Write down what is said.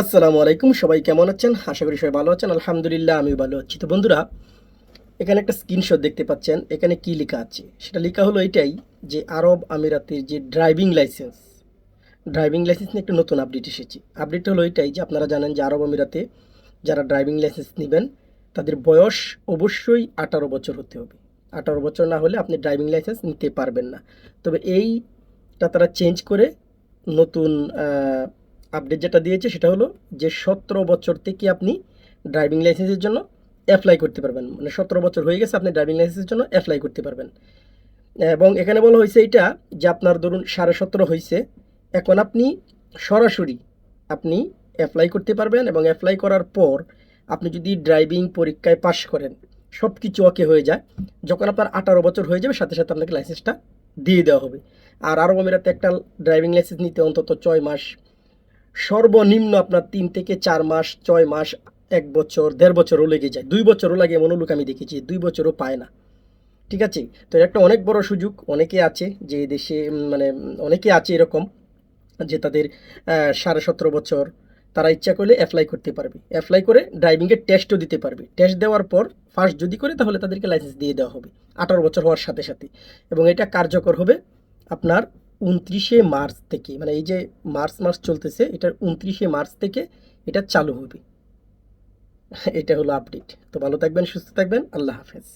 আসসালামু আলাইকুম, সবাই কেমন আছেন? আশা করি সবাই ভালো আছেন। আলহামদুলিল্লাহ আমি ভালো আছি। তো বন্ধুরা, এখানে একটা স্ক্রিনশট দেখতে পাচ্ছেন। এখানে কি লেখা আছে? সেটা লেখা হলো এটাই যে আরব আমিরাতের যে ড্রাইভিং লাইসেন্স ড্রাইভিং লাইসেন্স নিয়ে একটা নতুন আপডেট এসেছে। আপডেট হলো এটাই যে আপনারা জানেন যে আরব আমিরাতে যারা ড্রাইভিং লাইসেন্স নেবেন, তাদের বয়স অবশ্যই আঠারো বছর হতে হবে। আঠারো বছর না হলে আপনি ড্রাইভিং লাইসেন্স নিতে পারবেন না। তবে এইটা তারা চেঞ্জ করে নতুন আপডেট যেটা দিয়েছে সেটা হলো যে সতেরো বছর থেকে আপনি ড্রাইভিং লাইসেন্সের জন্য অ্যাপ্লাই করতে পারবেন। মানে সতেরো বছর হয়ে গেছে আপনি ড্রাইভিং লাইসেন্সের জন্য অ্যাপ্লাই করতে পারবেন। এবং এখানে বলা হয়েছে এটা যে আপনার ধরুন সাড়ে সতেরো হয়েছে, এখন আপনি সরাসরি আপনি অ্যাপ্লাই করতে পারবেন এবং অ্যাপ্লাই করার পর আপনি যদি ড্রাইভিং পরীক্ষায় পাশ করেন সব কিছু ওকে হয়ে যায়। যখন আপনার আঠারো বছর হয়ে যাবে, সাথে সাথে আপনাকে লাইসেন্সটা দিয়ে দেওয়া হবে। আর আরব আমিরাতে একটা ড্রাইভিং লাইসেন্স নিতে অন্তত ছয় মাস। সর্বনিম্ন আপনার তিন থেকে চার মাস, ছয় মাস, এক বছর, দেড় বছরও লেগে যায়। দুই বছরও লাগে এমনও লোক আমি দেখেছি, দুই বছরও পায় না। ঠিক আছে? তো একটা অনেক বড় সুযোগ, অনেকে আছে যে দেশে মানে অনেকে আছে এরকম যে তাদের সাড়ে সতেরো বছর, তারা ইচ্ছা করলে অ্যাপ্লাই করতে পারবে। অ্যাপ্লাই করে ড্রাইভিংয়ের টেস্টও দিতে পারবে। টেস্ট দেওয়ার পর ফার্স্ট যদি করে তাহলে তাদেরকে লাইসেন্স দিয়ে দেওয়া হবে, আঠারো বছর হওয়ার সাথে সাথে। এবং এটা কার্যকর হবে আপনার উনত্রিশে মার্চ থেকে মানে এই যে মার্চ মাস চলতেছে, এটার উনত্রিশে মার্চ থেকে এটা চালু হবে। এটা হলো আপডেট তো ভালো থাকবেন, সুস্থ থাকবেন, আল্লাহ হাফেজ।